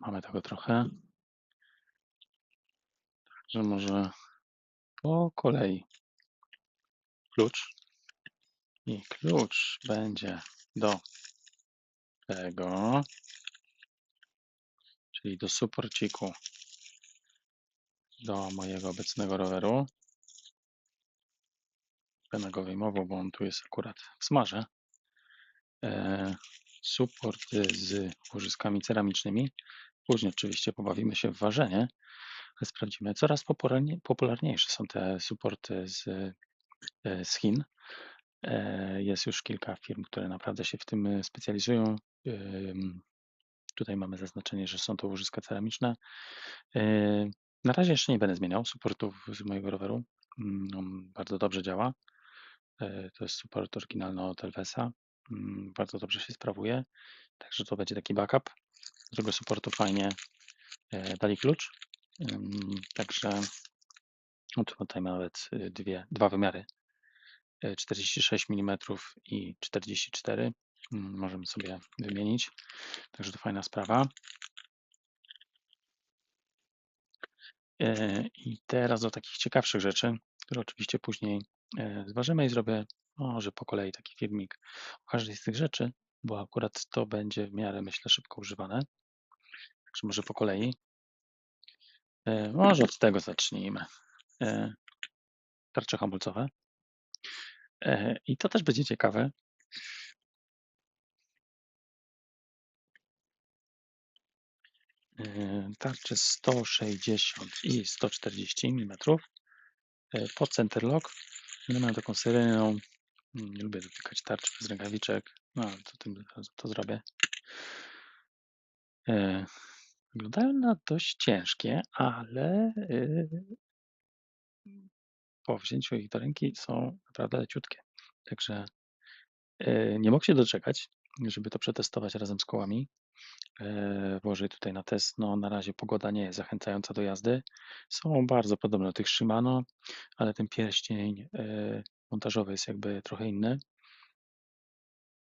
mamy tego trochę. Także może po kolei. Klucz. I klucz będzie do tego, czyli do suporciku do mojego obecnego roweru. Będę go wyjmował, bo on tu jest akurat w smarze. E, suport z łożyskami ceramicznymi. Później oczywiście pobawimy się w ważenie, ale sprawdzimy. Coraz popularnie, popularniejsze są te suporty z, e, z Chin. E, jest już kilka firm, które naprawdę się w tym specjalizują. Ym, Tutaj mamy zaznaczenie, że są to łożyska ceramiczne. E, Na razie jeszcze nie będę zmieniał supportów z mojego roweru. Mm, On bardzo dobrze działa. E, To jest support oryginalny od Elvesa. Mm, Bardzo dobrze się sprawuje. Także to będzie taki backup. Do tego supportu fajnie e, dali klucz. Także no tu tutaj nawet y, dwie, dwa wymiary. e, 46 mm i 44. Mm, Możemy sobie wymienić. Także to fajna sprawa. E, I teraz do takich ciekawszych rzeczy, które oczywiście później e, zważymy i zrobię może po kolei taki filmik o każdej z tych rzeczy, bo akurat to będzie w miarę, myślę, szybko używane. Także może po kolei. E, Może od tego zacznijmy. E, Tarcze hamulcowe. E, I to też będzie ciekawe. E, Tarcze 160 i 140 mm. E, Pod centerlock. Będę miał taką seryjną. mm, Nie lubię dotykać tarcz bez rękawiczek. No, to tym to zrobię. E, Wyglądają na dość ciężkie, ale e, po wzięciu ich do ręki są naprawdę leciutkie. Także e, nie mogę się doczekać, żeby to przetestować razem z kołami. E, Włożyć tutaj na test. No, na razie pogoda nie jest zachęcająca do jazdy. Są bardzo podobne do tych Shimano, ale ten pierścień e, montażowy jest jakby trochę inny.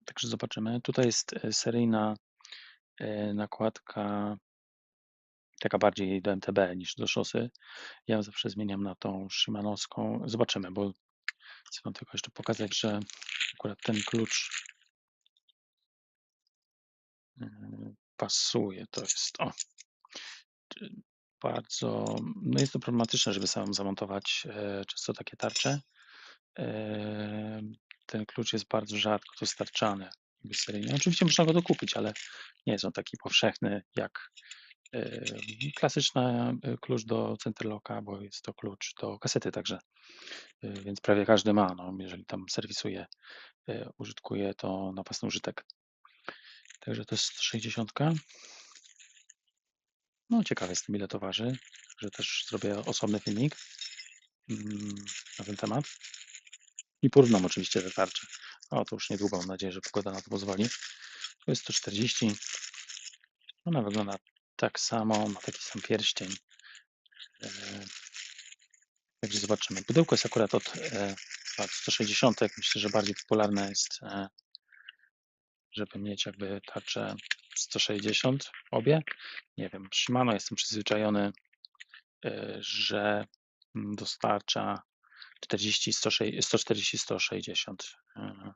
Także zobaczymy. Tutaj jest e, seryjna nakładka taka bardziej do MTB niż do szosy. Ja zawsze zmieniam na tą Shimanowską. Zobaczymy, bo chcę wam tylko jeszcze pokazać, że akurat ten klucz pasuje. To jest o. Bardzo, no jest to problematyczne, żeby samemu zamontować e, często takie tarcze. E, ten klucz jest bardzo rzadko dostarczany seryjnie. Oczywiście można go dokupić, ale nie jest on taki powszechny jak e, klasyczny klucz do Centerlocka, bo jest to klucz do kasety także. Więc prawie każdy ma, no, jeżeli tam serwisuje, użytkuje to na własny użytek. Także to jest 60. No ciekawe jestem ile to waży, że też zrobię osobny filmik mm, na ten temat. I porównam oczywiście te tarcze. O, to już niedługo, mam nadzieję, że pogoda na to pozwoli. To jest 140. Ona wygląda tak samo, ma taki sam pierścień. E, Także zobaczymy. Pudełko jest akurat od e, lat 160. Myślę, że bardziej popularne jest, e, żeby mieć jakby tarcze 160 obie. Nie wiem, Shimano jestem przyzwyczajony, e, że dostarcza 40, 160, 140, 160. E,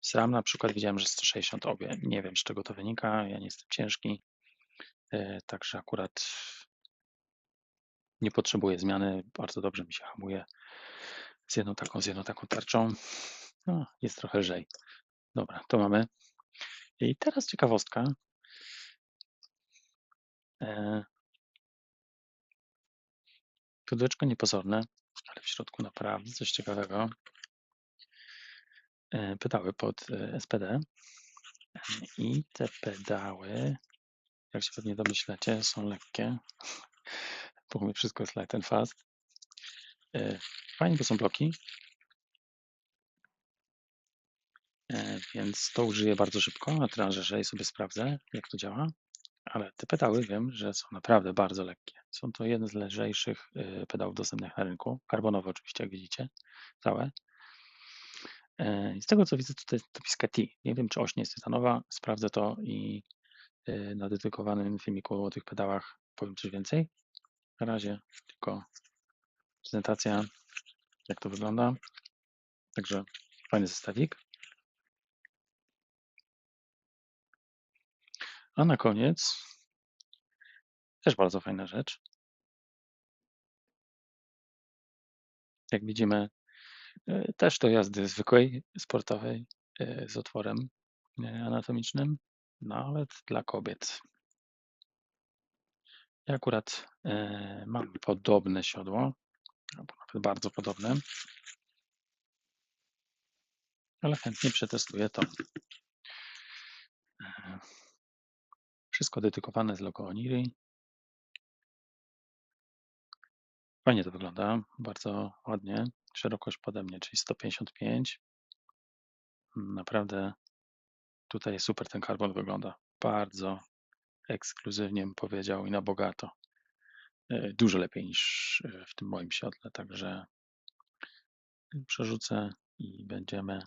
SRAM na przykład widziałem, że 160 obie. Nie wiem, z czego to wynika. Ja nie jestem ciężki, e, także akurat nie potrzebuję zmiany. Bardzo dobrze mi się hamuje z jedną taką, z jedną taką tarczą. No, jest trochę lżej. Dobra, to mamy. I teraz ciekawostka. E, Pudełeczko niepozorne, ale w środku naprawdę coś ciekawego. E, Pedały pod e, SPD. I te pedały, jak się pewnie domyślacie, są lekkie. Bo wszystko jest light and fast. E, Fajnie, bo są bloki. E, Więc to użyję bardzo szybko. Na tranżerze i sobie sprawdzę, jak to działa. Ale te pedały wiem, że są naprawdę bardzo lekkie. Są to jedne z lżejszych e, pedałów dostępnych na rynku. Karbonowe oczywiście, jak widzicie, całe. E, z tego co widzę, tutaj jest dopiska T. Nie wiem, czy oś nie jest tytanowa. Sprawdzę to i y, na dedykowanym filmiku o tych pedałach powiem coś więcej. Na razie tylko prezentacja, jak to wygląda. Także fajny zestawik. A na koniec też bardzo fajna rzecz. Jak widzimy, y, też do jazdy zwykłej, sportowej, y, z otworem y, anatomicznym, nawet dla kobiet. Ja akurat e, mam podobne siodło, albo nawet bardzo podobne, ale chętnie przetestuję to. E, Wszystko dedykowane z logo Oniri. Fajnie to wygląda, bardzo ładnie. Szerokość pode mnie, czyli 155. Naprawdę tutaj super ten karbon wygląda. Bardzo ekskluzywnie bym powiedział i na bogato. E, Dużo lepiej niż e, w tym moim siodle, także przerzucę i będziemy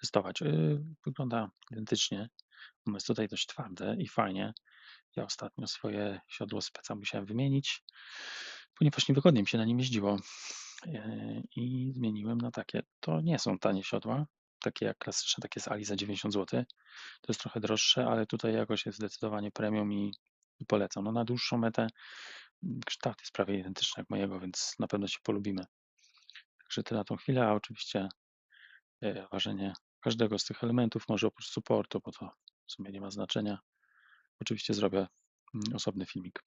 testować. E, Wygląda identycznie. Jest tutaj dość twarde i fajnie. Ja ostatnio swoje siodło speca musiałem wymienić, ponieważ niewygodnie mi się na nim jeździło E, i zmieniłem na takie. To nie są tanie siodła, takie jak klasyczne, takie z Ali za 90 zł. To jest trochę droższe, ale tutaj jakoś jest zdecydowanie premium i, i polecam. No na dłuższą metę mm, kształt jest prawie identyczny jak mojego, więc na pewno się polubimy. Także tyle na tą chwilę, a oczywiście e, ważenie każdego z tych elementów, może oprócz supportu, bo to w sumie nie ma znaczenia. Oczywiście zrobię mm, osobny filmik.